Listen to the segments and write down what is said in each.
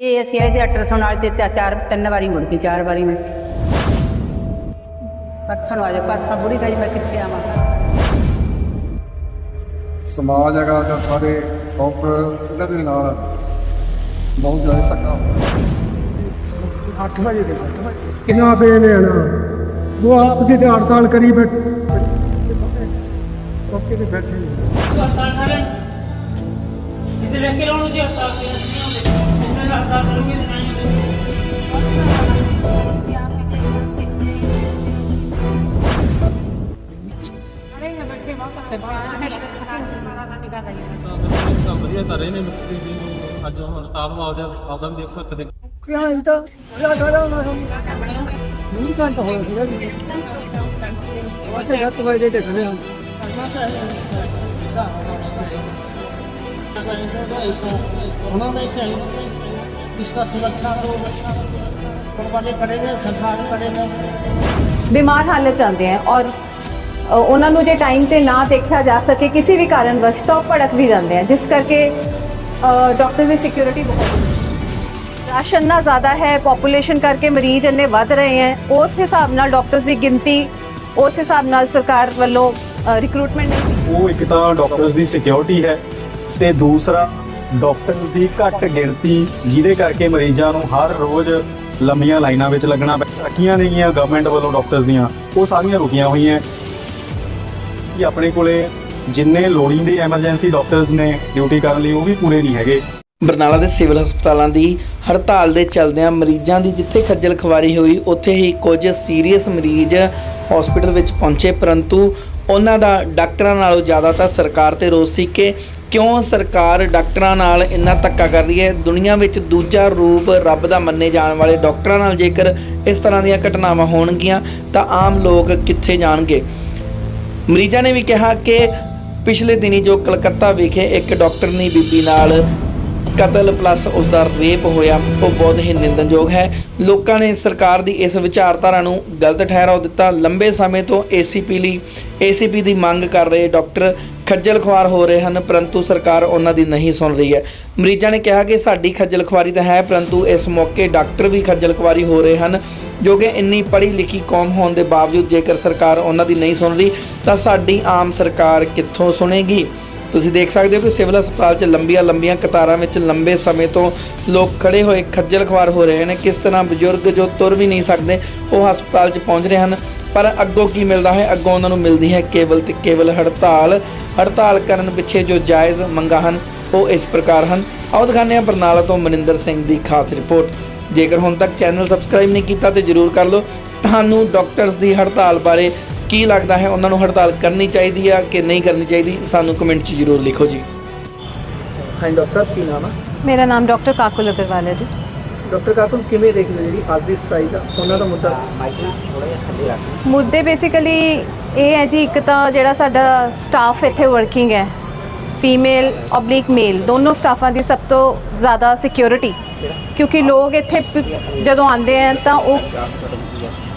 ਇਹ ਅਸੀਂ ਇਹਦੇ ਅਲਟਰਾਸਾਊਂਡ ਵਾਲੇ ਤੇ ਤਾਂ ਚਾਰ ਤਿੰਨ ਵਾਰੀ ਮੁੜ ਗਈ ਚਾਰ ਵਾਰੀ ਮੈਂ। ਪਰਸੋਂ ਨੂੰ ਆ ਜਾ ਪਰਸੋਂ ਬੁੜੀ ਕਹੀ ਮੈਂ ਕਿੱਥੇ ਆਵਾਂ? ਸਮਾਜ ਹੈਗਾ ਜਾਂ ਸਾਰੇ ਡਾਕਟਰ ਇਹਨਾਂ ਦੇ ਨਾਲ ਬਹੁਤ ਜ਼ਿਆਦਾ ਧੱਕਾ ਹੁੰਦਾ 8 ਵਜੇ ਦੇ 8 ਵਜੇ। ਕਿੰਨਾ ਪੇ ਨੇ ਨਾ ਉਹ ਆਪ ਦੀ ਤੇ ਹੜਤਾਲ ਕਰੀ ਬੈਠੇ ਓਕੇ ਤੇ ਬੈਠੇ ਨੇ। ਜਿੱਦੇ ਲੈ ਕੇ ਲਾਉਣ ਦੀ ਹੜਤਾਲ ਤੇ ਇਹਨਾਂ ਦਾ ਹੜਤਾਲ ਕਰੂਗੇ ਤੇ ਨਹੀਂ ਕੰਮ ਵਧੀਆ ਕਰ ਰਹੇ ਨੇ ਮਿਸਤਰੀ ਜੀ ਨੂੰ ਅੱਜ ਹੁਣ ਤਾਲ ਆਪਦਾ ਆਪਦਾ ਵੀ ਦੇਖੋ ਇੱਕ ਦੇ ਕਿਹਾ ਇਹ ਤਾਂ ਬੜਾ ਸਾਰਾ ਉਹਨਾਂ ਨੂੰ ਨਹੀਂ ਘੰਟਾ ਹੋਇਆ ਸੀ ਉਹ ਤੇ 7 ਵਜੇ ਦੇ ਖੜੇ ਹਾਂ ਉਹਨਾਂ ਨੇ ਚਾਹੀਦਾ। इसका सुरक्षा को कुर्बानी करेंगे सरकार करेंगे ਬਿਮਾਰ ਹਾਲਤ ਚ ਆਉਂਦੇ ਹੈ ਔਰ ਅ, ਉਹਨਾਂ ਨੂੰ ਜੇ ਟਾਈਮ ਤੇ ਨਾ ਦੇਖਿਆ ਜਾ ਸਕੇ ਕਿਸੇ ਵੀ ਕਾਰਨ ਵਸ਼ ਤਾਂ ਉਹ ਭੜਕ ਵੀ ਜਾਂਦੇ ਹੈ ਜਿਸ ਕਰਕੇ ਡਾਕਟਰ ਦੀ ਸਿਕਿਉਰਿਟੀ ਬਹੁਤ ਰਾਸ਼ਨ ਨਾ ਜ਼ਿਆਦਾ ਹੈ ਪੋਪੂਲੇਸ਼ਨ ਕਰਕੇ ਮਰੀਜ਼ ਇੰਨੇ ਵੱਧ ਰਹੇ ਹੈ ਉਸ ਹਿਸਾਬ ਨਾਲ ਡਾਕਟਰਸ ਦੀ ਗਿਣਤੀ ਉਸ ਹਿਸਾਬ ਨਾਲ ਸਰਕਾਰ ਵੱਲੋਂ ਰਿਕਰੂਟਮੈਂਟ ਨਹੀਂ ਕੀਤੀ ਉਹ ਇੱਕ ਤਾਂ ਡਾਕਟਰਸ ਦੀ ਸਿਕਿਉਰਿਟੀ ਹੈ ਤੇ ਦੂਸਰਾ ਡਾਕਟਰਸ ਦੀ ਘੱਟ ਗਿਣਤੀ, ਜਿਹਦੇ ਕਰਕੇ ਮਰੀਜ਼ਾਂ ਨੂੰ ਹਰ ਰੋਜ਼ ਲੰਮੀਆਂ ਲਾਈਨਾਂ ਵਿੱਚ ਲੱਗਣਾ ਪੈ ਰੱਖੀਆਂ ਨੇਗੀਆਂ ਗਵਰਨਮੈਂਟ ਵੱਲੋਂ ਡਾਕਟਰਸ ਦੀਆਂ। ਉਹ ਸਾਰੀਆਂ ਰੁਕੀਆਂ ਹੋਈਆਂ। ਕਿ ਆਪਣੇ ਕੋਲੇ ਜਿੰਨੇ ਲੋੜੀਂਦੇ ਐਮਰਜੈਂਸੀ ਡਾਕਟਰਸ ਨੇ ਡਿਊਟੀ ਕਰਨ ਲਈ, ਉਹ ਵੀ ਪੂਰੇ ਨਹੀਂ ਹੈਗੇ। ਬਰਨਾਲਾ ਦੇ ਸਿਵਲ ਹਸਪਤਾਲਾਂ ਦੀ ਹੜਤਾਲ ਦੇ ਚੱਲਦਿਆਂ ਮਰੀਜ਼ਾਂ ਦੀ ਜਿੱਥੇ ਖੱਜਲ ਖਵਾਰੀ ਹੋਈ, ਉੱਥੇ ਹੀ ਕੁਝ ਸੀਰੀਅਸ ਮਰੀਜ਼ ਹਸਪੀਟਲ ਵਿੱਚ ਪਹੁੰਚੇ, ਪਰੰਤੂ ਉਹਨਾਂ ਦਾ ਡਾਕਟਰਾਂ ਨਾਲੋਂ ਜ਼ਿਆਦਾ ਤਾਂ ਸਰਕਾਰ ਤੇ ਰੋਸ ਸੀ ਕਿ ਕਿਉਂ ਸਰਕਾਰ ਡਾਕਟਰਾਂ ਨਾਲ ਇੰਨਾ ਧੱਕਾ ਕਰ ਰਹੀ ਹੈ? ਦੁਨੀਆ ਵਿੱਚ ਦੂਜਾ ਰੂਪ ਰੱਬ ਦਾ ਮੰਨੇ ਜਾਣ ਵਾਲੇ ਡਾਕਟਰਾਂ ਨਾਲ ਜੇਕਰ ਇਸ ਤਰ੍ਹਾਂ ਦੀਆਂ ਘਟਨਾਵਾਂ ਹੋਣਗੀਆਂ, ਤਾਂ ਆਮ ਲੋਕ ਕਿੱਥੇ ਜਾਣਗੇ? ਮਰੀਜ਼ਾਂ ਨੇ ਵੀ ਕਿਹਾ ਕਿ ਪਿਛਲੇ ਦਿਨੀ ਜੋ ਕਲਕੱਤਾ ਵਿਖੇ ਇੱਕ ਡਾਕਟਰਨੀ ਬੀਬੀ ਨਾਲ ਕਤਲ ਪਲੱਸ ਉਸ ਦਾ ਰੇਪ ਹੋਇਆ, ਉਹ ਬਹੁਤ ਹੀ ਨਿੰਦਨਯੋਗ ਹੈ। ਲੋਕਾਂ ਨੇ ਸਰਕਾਰ ਦੀ ਇਸ ਵਿਚਾਰਧਾਰਾ ਨੂੰ ਗਲਤ ਠਹਿਰਾਅ ਦਿੱਤਾ। ਲੰਬੇ ਸਮੇਂ ਤੋਂ ਏਸੀਪੀ ਲਈ ਏਸੀਪੀ ਦੀ ਮੰਗ ਕਰ ਰਹੇ ਡਾਕਟਰ ਖੱਜਲ ਖੁਆਰ ਹੋ ਰਹੇ ਹਨ, ਪਰੰਤੂ ਸਰਕਾਰ ਉਹਨਾਂ ਦੀ ਨਹੀਂ ਸੁਣ ਰਹੀ ਹੈ। ਮਰੀਜ਼ਾਂ ਨੇ ਕਿਹਾ ਕਿ ਸਾਡੀ ਖੱਜਲ ਖੁਆਰੀ ਤਾਂ ਹੈ, ਪਰੰਤੂ ਇਸ ਮੌਕੇ ਡਾਕਟਰ ਵੀ ਖੱਜਲ ਖੁਆਰੀ ਹੋ ਰਹੇ ਹਨ, ਜੋ ਕਿ ਇੰਨੀ ਪੜ੍ਹੀ ਲਿਖੀ ਕੌਮ ਹੋਣ ਦੇ ਬਾਵਜੂਦ ਜੇਕਰ ਸਰਕਾਰ ਉਹਨਾਂ ਦੀ ਨਹੀਂ ਸੁਣ ਰਹੀ, ਤਾਂ ਸਾਡੀ ਆਮ ਸਰਕਾਰ ਕਿੱਥੋਂ ਸੁਣੇਗੀ? ਤੁਸੀਂ ਦੇਖ ਸਕਦੇ ਹੋ ਕਿ ਸਿਵਲ ਹਸਪਤਾਲ 'ਚ ਲੰਬੀਆਂ ਲੰਬੀਆਂ ਕਤਾਰਾਂ ਵਿੱਚ ਲੰਬੇ ਸਮੇਂ ਤੋਂ ਲੋਕ ਖੜੇ ਹੋਏ ਖੱਜਲ ਖਵਾਰ ਹੋ ਰਹੇ ਨੇ। ਕਿਸ ਤਰ੍ਹਾਂ ਬਜ਼ੁਰਗ ਜੋ ਤੁਰ ਵੀ ਨਹੀਂ ਸਕਦੇ, ਉਹ ਹਸਪਤਾਲ 'ਚ ਪਹੁੰਚ ਰਹੇ ਹਨ। ਪਰ ਅੱਗੋਂ ਕੀ ਮਿਲਦਾ ਹੈ? ਅੱਗੋਂ ਉਹਨਾਂ ਨੂੰ ਮਿਲਦੀ ਹੈ ਕੇਵਲ ਤੇ ਕੇਵਲ ਹੜਤਾਲ। ਹੜਤਾਲ ਕਰਨ ਪਿੱਛੇ ਜੋ ਜਾਇਜ਼ ਮੰਗਾਂ ਹਨ, ਉਹ ਇਸ ਪ੍ਰਕਾਰ ਹਨ। ਆਓ ਦਿਖਾਉਂਦੇ ਹਾਂ ਬਰਨਾਲਾ ਤੋਂ ਮਨਿੰਦਰ ਸਿੰਘ ਦੀ ਖਾਸ ਰਿਪੋਰਟ। ਜੇਕਰ ਹੁਣ ਤੱਕ ਚੈਨਲ ਸਬਸਕ੍ਰਾਈਬ ਨਹੀਂ ਕੀਤਾ ਤੇ ਜਰੂਰ ਕਰ ਲਓ। ਤੁਹਾਨੂੰ ਡਾਕਟਰਸ ਦੀ ਹੜਤਾਲ ਬਾਰੇ ਕੀ ਲੱਗਦਾ ਹੈ ਉਹਨਾਂ ਨੂੰ ਹੜਤਾਲ ਕਰਨੀ ਚਾਹੀਦੀ ਆ ਕਿ ਨਹੀਂ ਕਰਨੀ ਚਾਹੀਦੀ ਸਾਨੂੰ ਕਮੈਂਟ 'ਚ ਜਰੂਰ ਲਿਖੋ ਜੀ। ਹਾਂ ਡਾਕਟਰ ਸਾਹਿਬ ਕੀ ਨਾਮ ਹੈ ਮੇਰਾ ਨਾਮ ਡਾਕਟਰ ਕਾਕੁਲ ਅਗਰਵਾਲ ਹੈ ਜੀ। ਡਾਕਟਰ ਕਾਕੂ ਕਿਵੇਂ ਦੇਖਦੇ ਜਿਹੜੀ ਅੱਜ ਦੀ ਸਟ੍ਰਾਈਕ ਆ ਉਹਨਾਂ ਦਾ ਮੁੱਦਾ? ਮੁੱਦੇ ਬੇਸਿਕਲੀ ਇਹ ਹੈ ਜੀ ਇੱਕ ਤਾਂ ਜਿਹੜਾ ਸਾਡਾ ਸਟਾਫ ਇੱਥੇ ਵਰਕਿੰਗ ਹੈ ਫੀਮੇਲ ਓਬਲਿਕ ਮੇਲ ਦੋਨੋਂ ਸਟਾਫਾਂ ਦੀ ਸਭ ਤੋਂ ਜ਼ਿਆਦਾ ਸਿਕਿਉਰਿਟੀ ਕਿਉਂਕਿ ਲੋਕ ਇੱਥੇ ਪ- ਜਦੋਂ ਆਉਂਦੇ ਆ ਤਾਂ ਉਹ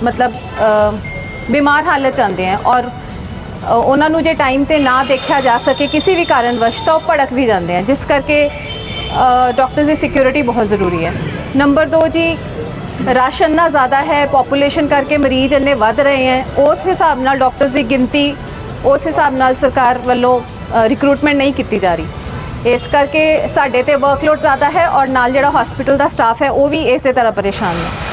ਮਤਲਬ ਬਿਮਾਰ ਹਾਲਤ ਚ ਆਉਂਦੇ ਆ ਔਰ ਉਹਨਾਂ ਨੂੰ ਜੇ ਟਾਈਮ ਤੇ ਨਾ ਦੇਖਿਆ ਜਾ ਸਕੇ, ਕਿਸੇ ਵੀ ਕਾਰਨ ਵਸ਼ ਤਾਂ ਉਹ ਭੜਕ ਵੀ ਜਾਂਦੇ ਆ। ਜਿਸ ਕਰਕੇ ਡਾਕਟਰਸ ਦੀ ਸਿਕਿਉਰਿਟੀ ਬਹੁਤ ਜ਼ਰੂਰੀ ਹੈ। ਨੰਬਰ 2 ਜੀ, ਰਾਸ਼ਨ ਨਾ ਜ਼ਿਆਦਾ ਹੈ ਪੋਪੂਲੇਸ਼ਨ ਕਰਕੇ ਮਰੀਜ਼ ਇੰਨੇ ਵੱਧ ਰਹੇ ਹੈ, ਉਸ ਹਿਸਾਬ ਨਾਲ ਡਾਕਟਰਸ ਦੀ ਗਿਣਤੀ, ਉਸ ਹਿਸਾਬ ਨਾਲ ਸਰਕਾਰ ਵੱਲੋਂ ਰਿਕਰੂਟਮੈਂਟ ਨਹੀਂ ਕੀਤੀ ਜਾ ਰਹੀ। ਇਸ ਕਰਕੇ ਸਾਡੇ ਤੇ ਵਰਕਲੋਡ ਜ਼ਿਆਦਾ ਹੈ ਔਰ ਨਾਲ ਜਿਹੜਾ ਹਸਪੀਟਲ ਦਾ ਸਟਾਫ ਹੈ, ਉਹ ਵੀ ਇਸੇ ਤਰ੍ਹਾਂ ਪਰੇਸ਼ਾਨ ਹੈ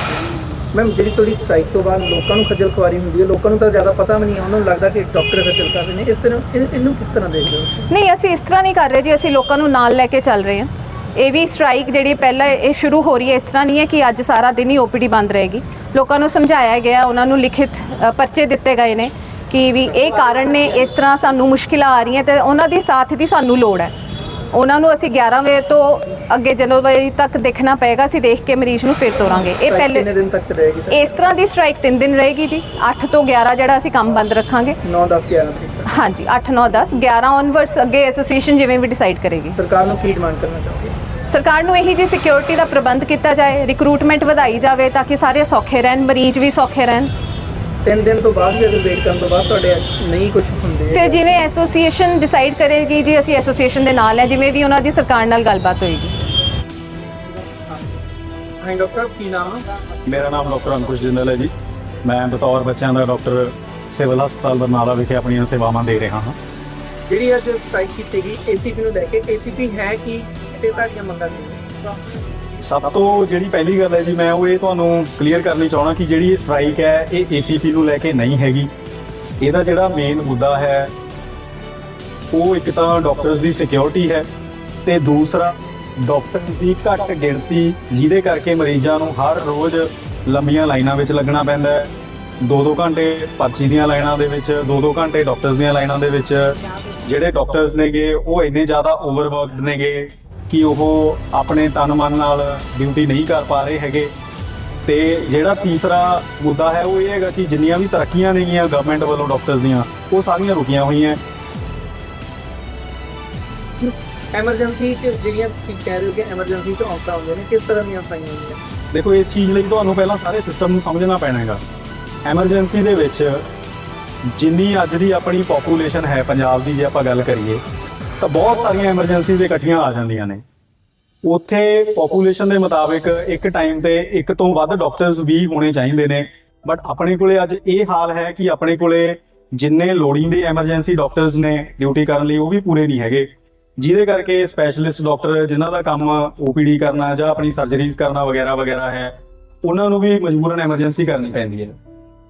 ਮੈਮ ਜਿਹੜੀ ਤੁਹਾਡੀ ਸਟ੍ਰਾਈਕ ਤੋਂ ਬਾਅਦ ਲੋਕਾਂ ਨੂੰ ਖੱਜਲ ਖੁਆਰੀ ਹੁੰਦੀ ਹੈ ਲੋਕਾਂ ਨੂੰ ਤਾਂ ਜ਼ਿਆਦਾ ਪਤਾ ਵੀ ਨਹੀਂ ਉਹਨਾਂ ਨੂੰ ਲੱਗਦਾ ਕਿ ਡਾਕਟਰ ਖੱਜਲ ਕਰ ਰਹੇ ਨੇ। ਇਸ ਤਰ੍ਹਾਂ ਇਹ- ਇਹਨੂੰ ਕਿਸ ਤਰ੍ਹਾਂ ਦੇਖਦੇ ਹੋ? ਨਹੀਂ ਅਸੀਂ ਇਸ ਤਰ੍ਹਾਂ ਨਹੀਂ ਕਰ ਰਹੇ ਜੀ ਅਸੀਂ ਲੋਕਾਂ ਨੂੰ ਨਾਲ ਲੈ ਕੇ ਚੱਲ ਰਹੇ ਹਾਂ। ਇਹ ਵੀ ਸਟ੍ਰਾਈਕ ਜਿਹੜੀ ਪਹਿਲਾਂ ਇਹ ਸ਼ੁਰੂ ਹੋ ਰਹੀ ਹੈ ਇਸ ਤਰ੍ਹਾਂ ਨਹੀਂ ਹੈ ਕਿ ਅੱਜ ਸਾਰਾ ਦਿਨ ਹੀ ਓਪੀਡੀ ਬੰਦ ਰਹੇਗੀ। ਲੋਕਾਂ ਨੂੰ ਸਮਝਾਇਆ ਗਿਆ ਉਹਨਾਂ ਨੂੰ ਲਿਖਿਤ ਅ, ਪਰਚੇ ਦਿੱਤੇ ਗਏ ਨੇ ਕਿ ਵੀ ਇਹ ਕਾਰਨ ਨੇ ਇਸ ਤਰ੍ਹਾਂ ਸਾਨੂੰ ਮੁਸ਼ਕਿਲਾਂ ਆ ਰਹੀਆਂ ਤੇ ਉਹਨਾਂ ਦੀ ਸਾਥ ਦੀ ਸਾਨੂੰ ਲੋੜ ਹੈ। ਉਹਨਾਂ ਨੂੰ ਅਸੀਂ 11 ਵਜੇ ਤੋਂ ਅੱਗੇ ਜਦੋਂ ਵਜੇ ਤੱਕ ਦੇਖਣਾ ਪਏਗਾ ਅਸੀਂ ਦੇਖ ਕੇ ਮਰੀਜ਼ ਨੂੰ ਫਿਰ ਤੋਰਾਂਗੇ। ਇਹ ਪਹਿਲੇ ਕਿੰਨੇ ਦਿਨ ਤੱਕ ਰਹੇਗੀ ਇਸ ਤਰ੍ਹਾਂ ਦੀ ਸਟ੍ਰਾਈਕ 3 ਦਿਨ ਰਹੇਗੀ ਜੀ। 8 ਤੋਂ 11 ਜਿਹੜਾ ਅਸੀਂ ਕੰਮ ਬੰਦ ਰੱਖਾਂਗੇ। 9 10 11 ਤਰੀਕ ਤੱਕ ਹਾਂਜੀ 8 9 10 11 ਔਨਵਰਡਸ ਅੱਗੇ ਐਸੋਸੀਏਸ਼ਨ ਜਿਵੇਂ ਵੀ ਡਿਸਾਈਡ ਕਰੇਗੀ। ਸਰਕਾਰ ਨੂੰ ਕੀ ਡਿਮਾਂਡ ਕਰਨਾ ਚਾਹੋਗੇ? ਸਰਕਾਰ ਨੂੰ ਇਹੀ ਜੀ ਸਿਕਿਉਰਿਟੀ ਦਾ ਪ੍ਰਬੰਧ ਕੀਤਾ ਜਾਏ ਰਿਕਰੂਟਮੈਂਟ ਵਧਾਈ ਜਾਵੇ ਤਾਂ ਕਿ ਸਾਰੇ ਸੌਖੇ ਰਹਿਣ ਮਰੀਜ਼ ਵੀ ਸੌਖੇ ਰਹਿਣ। ਤਿੰਨ ਦਿਨ ਤੋਂ ਬਾਅਦ ਵੀ ਅਗਰ ਵੇਟ ਕਰਨ ਤੋਂ ਬਾਅਦ ਤੁਹਾਡੇ ਨਹੀਂ ਕੁਝ ਹੁੰਦੇ ਫਿਰ ਜਿਵੇਂ ਐਸੋਸੀਏਸ਼ਨ ਡਿਸਾਈਡ ਕਰੇਗੀ ਜੀ ਅਸੀਂ ਐਸੋਸੀਏਸ਼ਨ ਦੇ ਨਾਲ ਹੈ ਜਿਵੇਂ ਵੀ ਉਹਨਾਂ ਦੀ ਸਰਕਾਰ ਨਾਲ ਗੱਲਬਾਤ ਹੋਏਗੀ। ਹਾਂ ਡਾਕਟਰ ਕੀ ਨਾਮ ਮੇਰਾ ਨਾਮ ਡਾਕਟਰ ਅੰਕੁਸ਼ ਜਿੰਦਲ ਹੈ ਜੀ। ਮੈਂ ਬਤੌਰ ਬੱਚਿਆਂ ਦਾ ਡਾਕਟਰ ਸਿਵਲ ਹਸਪਤਾਲ ਬਰਨਾਲਾ ਵਿਖੇ ਆਪਣੀਆਂ ਸੇਵਾਵਾਂ ਦੇ ਰਿਹਾ ਹਾਂ। ਜਿਹੜੀ ਅੱਜ ਸਟ੍ਰਾਈਕ ਕੀਤੀ ਗਈ ਏਸੀਪੀ ਨੂੰ ਲੈ ਕੇ ਏਸੀਪੀ ਹੈ ਕੀ ਤੇ ਤੁਹਾਡੀਆਂ ਮੰਗਾਂ ਕੀ ਸਭ ਤੋਂ ਜਿਹੜੀ ਪਹਿਲੀ ਗੱਲ ਹੈ ਜੀ ਮੈਂ ਉਹ ਇਹ ਤੁਹਾਨੂੰ ਕਲੀਅਰ ਕਰਨੀ ਚਾਹਣਾ ਕਿ ਜਿਹੜੀ ਇਹ ਸਟ੍ਰਾਈਕ ਹੈ ਇਹ ਏਸੀਪੀ ਨੂੰ ਲੈ ਕੇ ਨਹੀਂ ਹੈਗੀ। ਇਹਦਾ ਜਿਹੜਾ ਮੇਨ ਮੁੱਦਾ ਹੈ ਉਹ ਇੱਕ ਤਾਂ ਡਾਕਟਰਸ ਦੀ ਸਿਕਿਉਰਿਟੀ ਹੈ ਤੇ ਦੂਸਰਾ ਡਾਕਟਰਸ ਦੀ ਘੱਟ ਗਿਣਤੀ, ਜਿਹਦੇ ਕਰਕੇ ਮਰੀਜ਼ਾਂ ਨੂੰ ਹਰ ਰੋਜ਼ ਲੰਬੀਆਂ ਲਾਈਨਾਂ ਵਿੱਚ ਲੱਗਣਾ ਪੈਂਦਾ ਹੈ। 2-2 ਘੰਟੇ ਪਰਚੀ ਦੀਆਂ ਲਾਈਨਾਂ ਦੇ ਵਿੱਚ 2-2 ਘੰਟੇ ਡਾਕਟਰਸ ਦੀਆਂ ਲਾਈਨਾਂ ਦੇ ਵਿੱਚ। ਜਿਹੜੇ ਡਾਕਟਰਸ ਨੇਗੇ, ਉਹ ਇੰਨੇ ਜ਼ਿਆਦਾ ਓਵਰਵਰਕਡ ਨੇਗੇ ਕਿ ਉਹ ਆਪਣੇ ਤਨ ਮਨ ਨਾਲ ਡਿਊਟੀ ਨਹੀਂ ਕਰ ਪਾ ਰਹੇ ਹੈਗੇ। ਤੇ ਜਿਹੜਾ ਤੀਸਰਾ ਮੁੱਦਾ ਹੈ, ਉਹ ਇਹ ਹੈਗਾ ਕਿ ਜਿੰਨੀਆਂ ਵੀ ਤਰੱਕੀਆਂ ਨੇਗੀਆਂ ਗਵਰਨਮੈਂਟ ਵੱਲੋਂ ਡਾਕਟਰਸ ਦੀਆਂ, ਉਹ ਸਾਰੀਆਂ ਰੁਕੀਆਂ ਹੋਈਆਂ। ਐਮਰਜੈਂਸੀ ਚ ਜਿਹੜੀਆਂ ਤੁਸੀਂ ਕਹਿ ਰਹੇ ਹੋ ਕਿ ਐਮਰਜੈਂਸੀ ਚ ਔਕੜਾਂ ਹੁੰਦੀਆਂ ਨੇ, ਕਿਸ ਤਰ੍ਹਾਂ ਦੀਆਂ ਪਾਈਆਂ ਹੋਈਆਂ ਦੇਖੋ, ਇਸ ਚੀਜ਼ ਲਈ ਤੁਹਾਨੂੰ ਪਹਿਲਾਂ ਸਾਰੇ ਸਿਸਟਮ ਨੂੰ ਸਮਝਣਾ ਪੈਣਾ ਹੈਗਾ ਐਮਰਜੈਂਸੀ ਦੇ ਵਿੱਚ ਜਿੰਨੀ ਅੱਜ ਦੀ ਆਪਣੀ ਪੋਪੂਲੇਸ਼ਨ ਹੈ ਪੰਜਾਬ ਦੀ ਜੇ ਆਪਾਂ ਗੱਲ ਕਰੀਏ, ਤਾਂ ਬਹੁਤ ਸਾਰੀਆਂ ਐਮਰਜੈਂਸੀਜ਼ ਇਕੱਠੀਆਂ ਆ ਜਾਂਦੀਆਂ ਨੇ। ਉੱਥੇ ਪੋਪੂਲੇਸ਼ਨ ਦੇ ਮੁਤਾਬਿਕ ਇੱਕ ਟਾਈਮ ਤੇ ਇੱਕ ਤੋਂ ਵੱਧ ਡਾਕਟਰਸ ਵੀ ਹੋਣੇ ਚਾਹੀਦੇ ਨੇ। ਬਟ ਆਪਣੇ ਕੋਲੇ ਅੱਜ ਇਹ ਹਾਲ ਹੈ ਕਿ ਆਪਣੇ ਕੋਲੇ ਜਿੰਨੇ ਲੋੜੀਂਦੇ ਐਮਰਜੈਂਸੀ ਡਾਕਟਰਸ ਨੇ ਡਿਊਟੀ ਕਰਨ ਲਈ, ਉਹ ਵੀ ਪੂਰੇ ਨਹੀਂ ਹੈਗੇ। ਜਿਹਦੇ ਕਰਕੇ ਸਪੈਸ਼ਲਿਸਟ ਡਾਕਟਰ ਜਿਨ੍ਹਾਂ ਦਾ ਕੰਮ ਓਪੀਡੀ ਕਰਨਾ ਜਾਂ ਆਪਣੀ ਸਰਜਰੀਜ਼ ਕਰਨਾ ਵਗੈਰਾ ਵਗੈਰਾ ਹੈ, ਉਹਨਾਂ ਨੂੰ ਵੀ ਮਜਬੂਰਨ ਐਮਰਜੈਂਸੀ ਕਰਨੀ ਪੈਂਦੀ ਹੈ।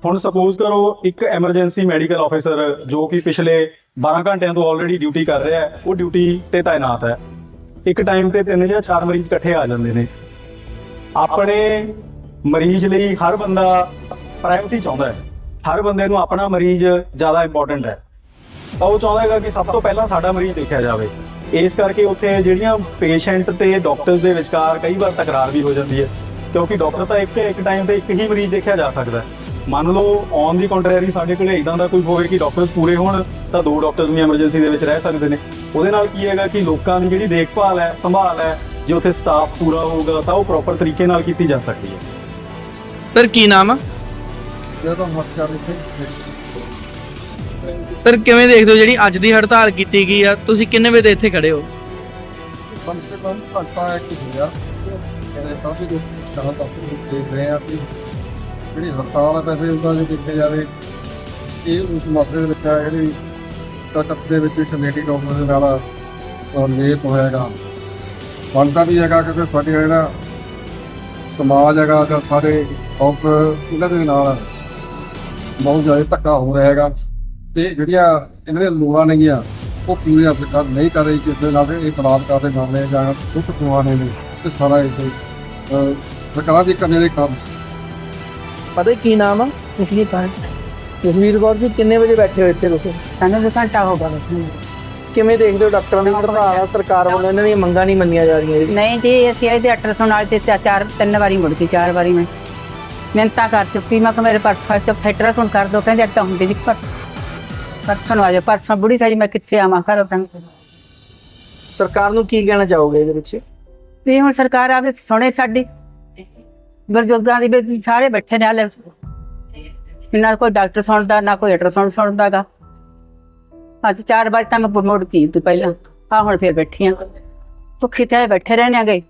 ਹੁਣ ਸਪੋਜ਼ ਕਰੋ ਇੱਕ ਐਮਰਜੈਂਸੀ ਮੈਡੀਕਲ ਆਫੀਸਰ ਜੋ ਕਿ ਪਿਛਲੇ 12 ਘੰਟਿਆਂ ਤੋਂ ਆਲਰੇਡੀ ਡਿਊਟੀ ਕਰ ਰਿਹਾ ਹੈ, ਉਹ ਡਿਊਟੀ ਤੇ ਤਾਇਨਾਤ ਹੈ। ਇੱਕ ਟਾਈਮ ਤੇ ਤਿੰਨ ਜਾਂ ਚਾਰ ਮਰੀਜ਼ ਇਕੱਠੇ ਆ ਜਾਂਦੇ ਨੇ। ਆਪਣੇ ਮਰੀਜ਼ ਲਈ ਹਰ ਬੰਦਾ ਪ੍ਰਾਇੋਰਟੀ ਚਾਹੁੰਦਾ ਹੈ। ਹਰ ਬੰਦੇ ਨੂੰ ਆਪਣਾ ਮਰੀਜ਼ ਜ਼ਿਆਦਾ ਇੰਪੋਰਟੈਂਟ ਹੈ। ਤਾਂ ਉਹ ਚਾਹੁੰਦਾ ਹੈਗਾ ਕਿ ਸਭ ਤੋਂ ਪਹਿਲਾਂ ਸਾਡਾ ਮਰੀਜ਼ ਦੇਖਿਆ ਜਾਵੇ। ਇਸ ਕਰਕੇ ਉੱਥੇ ਜਿਹੜੀਆਂ ਪੇਸ਼ੈਂਟ ਤੇ ਡਾਕਟਰਸ ਦੇ ਵਿਚਕਾਰ ਕਈ ਵਾਰ ਤਕਰਾਰ ਵੀ ਹੋ ਜਾਂਦੀ ਹੈ ਕਿਉਂਕਿ ਡਾਕਟਰ ਤਾਂ ਇੱਕ ਇੱਕ ਟਾਈਮ ਤੇ ਇੱਕ ਹੀ ਮਰੀਜ਼ ਦੇਖਿਆ ਜਾ ਸਕਦਾ ਹੈ। ਮੰਨ ਲਓ ਔਨ ਦੀ ਕੰਟਰੈਰੀ ਸਾਡੇ ਕੋਲੇ ਇਦਾਂ ਦਾ ਕੋਈ ਹੋਵੇ ਕਿ ਡਾਕਟਰਸ ਪੂਰੇ ਹੋਣ ਤਾਂ ਦੋ ਡਾਕਟਰਸ ਵੀ ਐਮਰਜੈਂਸੀ ਦੇ ਵਿੱਚ ਰਹਿ ਸਕਦੇ ਨੇ। ਉਹਦੇ ਨਾਲ ਕੀ ਹੈਗਾ ਕਿ ਲੋਕਾਂ ਦੀ ਜਿਹੜੀ ਦੇਖਭਾਲ ਹੈ ਸੰਭਾਲ ਹੈ ਜੇ ਉੱਥੇ ਸਟਾਫ ਪੂਰਾ ਹੋਊਗਾ ਤਾਂ ਉਹ ਪ੍ਰੋਪਰ ਤਰੀਕੇ ਨਾਲ ਕੀਤੀ ਜਾ ਸਕਦੀ ਹੈ। ਸਰ ਕੀ ਨਾਮ ਆ? ਜਦੋਂ ਮਰਚਾਰੀ ਸਿੰਘ ਸਰ, ਕਿਵੇਂ ਦੇਖਦੇ ਹੋ ਜਿਹੜੀ ਅੱਜ ਦੀ ਹੜਤਾਲ ਕੀਤੀ ਗਈ ਆ? ਤੁਸੀਂ ਕਿੰਨੇ ਵਜੇ ਇੱਥੇ ਖੜੇ ਹੋ? ਕਮ ਸੇ ਕਮ ਘੰਟਾ ਇੱਕ ਹੋਇਆ ਤੇ ਕਾਫੀ ਲੋਕ ਸ਼ਾਂਤ ਅਫਸਰ ਦੇਖ ਰਹੇ ਆ ਕਿ ਜਿਹੜੀ ਹੜਤਾਲ ਹੈ ਪੈਸੇ ਉਹਦਾ ਜੇ ਦੇਖਿਆ ਜਾਵੇ, ਇਹ ਉਸ ਮਸਲੇ ਦੇ ਵਿੱਚ ਹੈ ਜਿਹੜੀ ਕਟਕ ਦੇ ਵਿੱਚ ਕਮੇਟੀ ਡਾਕਟਰ ਦੇ ਨਾਲ ਲੇਪ ਹੋਏਗਾ ਬਣਦਾ ਵੀ ਹੈਗਾ ਕਿਉਂਕਿ ਸਾਡੇ ਜਿਹੜਾ ਸਮਾਜ ਹੈਗਾ ਜਾਂ ਸਾਰੇ ਡਾਕਟਰ ਇਹਨਾਂ ਦੇ ਨਾਲ ਬਹੁਤ ਜ਼ਿਆਦਾ ਧੱਕਾ ਹੋ ਰਿਹਾ ਹੈਗਾ। ਤੇ ਜਿਹੜੀਆਂ ਇਹਨਾਂ ਦੀਆਂ ਲੋੜਾਂ ਨੇਗੀਆਂ ਉਹ ਪੂਰੀਆਂ ਸਰਕਾਰ ਨਹੀਂ ਕਰ ਰਹੀ ਜਿਸ ਦੇ ਨਾਲ ਇਹ ਤਲਾਬ ਕਰਦੇ ਮਾਮਲੇ ਜਾਂ ਦੁੱਧ ਪਵਾਣੇ ਨੇ ਤੇ ਸਾਰਾ ਇਹ ਸਰਕਾਰ ਦੇ ਕਰਨੇ ਦੇ ਕੰਮ। ਪਤਾ ਕੀ ਨਾਮ ਆ? ਪਿਛਲੀ ਵਾਰ ਜਸਵੀਰ ਕੌਰ ਜੀ ਕਿੰਨੇ ਵਜੇ ਬੈਠੇ ਹੋ ਇੱਥੇ ਤੁਸੀਂ? ਸਾਨੂੰ ਵੀ ਘੰਟਾ ਹੋ ਗਿਆ ਕਿਵੇਂ ਦੇਖਦੇ ਹੋ ਡਾਕਟਰਾਂ ਦੀ ਘਟਨਾਵਾਂ ਸਰਕਾਰ ਵੱਲੋਂ ਇਹਨਾਂ ਦੀਆਂ ਮੰਗਾਂ ਨਹੀਂ ਮੰਨੀਆਂ ਜਾ ਰਹੀਆਂ ਜੀ। ਨਹੀਂ ਜੀ ਅਸੀਂ ਇਹਦੇ ਅਲਟਰਾਸਾਊਂਡ ਵਾਲੇ ਤੇ ਚਾਰ ਤਿੰਨ ਵਾਰੀ ਮੁੜ ਗਈ ਚਾਰ ਵਾਰੀ ਮੈਂ। ਮਿਹਨਤਾਂ ਕਰ ਚੁੱਕੀ ਮੈਂ ਕਿ ਮੇਰੇ ਪਰਸ ਫੜ ਚੁੱਕ ਅਲਟਰਾਸਾਊਂਡ ਕਰ ਦੋ ਕਹਿੰਦੇ ਅੱਜ ਤਾਂ ਹੁੰਦੀ ਨਹੀਂ ਪਰ ਪਰਸੋਂ ਆ ਜਾ ਪਰਸੋਂ ਬੁੜੀ ਸਾਰੀ ਮੈਂ ਕਿੱਥੇ ਆਵਾਂ ਘਰੋਂ ਤਾਂ ਸਰਕਾਰ ਨੂੰ ਕੀ ਕਹਿਣਾ ਚਾਹੋਗੇ ਇਹਦੇ ਵਿੱਚ? ਵੀ ਹੁਣ ਸਰਕਾਰ ਆਵੇ ਸੁਣੇ ਸਾਡੀ। ਬਜ਼ੁਰਗਾਂ ਦੀ ਵੀ ਸਾਰੇ ਬੈਠੇ ਨੇ ਹਾਲੇ। ਨਾ ਕੋਈ ਡਾਕਟਰ ਸੁਣਦਾ ਨਾ ਕੋਈ ਅਲਟਰਾਸਾਊਂਡ ਸੁਣਦਾਗਾ। ਅੱਜ ਚਾਰ ਵਾਰ ਤਾਂ ਮੈਂ ਮੁੜ ਗਈ ਤੂੰ ਪਹਿਲਾਂ। ਆ ਹੁਣ ਫੇਰ ਬੈਠੀ ਆ ਭੁੱਖੀ ਤੇ ਬੈਠੇ ਰਹਿਣੇ ਆਗੇ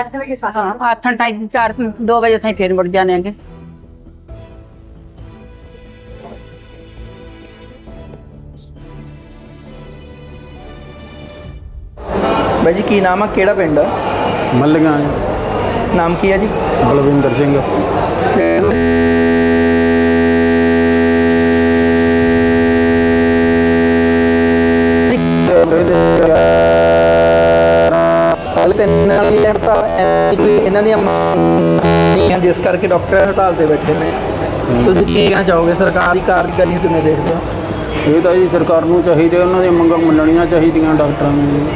ਅੱਠ ਵਜੇ ਸਾਹ ਆਥਣ ਟਾਈਮ 4 2 ਵਜੇ ਤਾਈਂ ਫੇਰ ਮੁੜ ਜਾਣੇ ਆਗੇ ਬਾਈ ਜੀ ਕੀ ਨਾਮ ਆ? ਕਿਹੜਾ ਪਿੰਡ ਆ? ਮੱਲੀਆਂ ਨਾਮ ਕੀ ਆ ਜੀ? ਬਲਵਿੰਦਰ ਸਿੰਘ। ਇਹਨਾਂ ਦੀਆਂ ਜਿਸ ਕਰਕੇ ਡਾਕਟਰ ਹੜਤਾਲ ਤੇ ਬੈਠੇ ਨੇ। ਤੁਸੀਂ ਕੀ ਕਹਿਣਾ ਚਾਹੋਗੇ? ਸਰਕਾਰ ਦੀ ਕਾਰਗੁਜ਼ਾਰੀ ਕਿਵੇਂ ਦੇਖਦੇ ਹੋ? ਇਹ ਤਾਂ ਜੀ ਸਰਕਾਰ ਨੂੰ ਚਾਹੀਦੇ ਉਹਨਾਂ ਦੀਆਂ ਮੰਗਾਂ ਮੰਨਣੀਆਂ ਚਾਹੀਦੀਆਂ ਡਾਕਟਰਾਂ ਨੂੰ।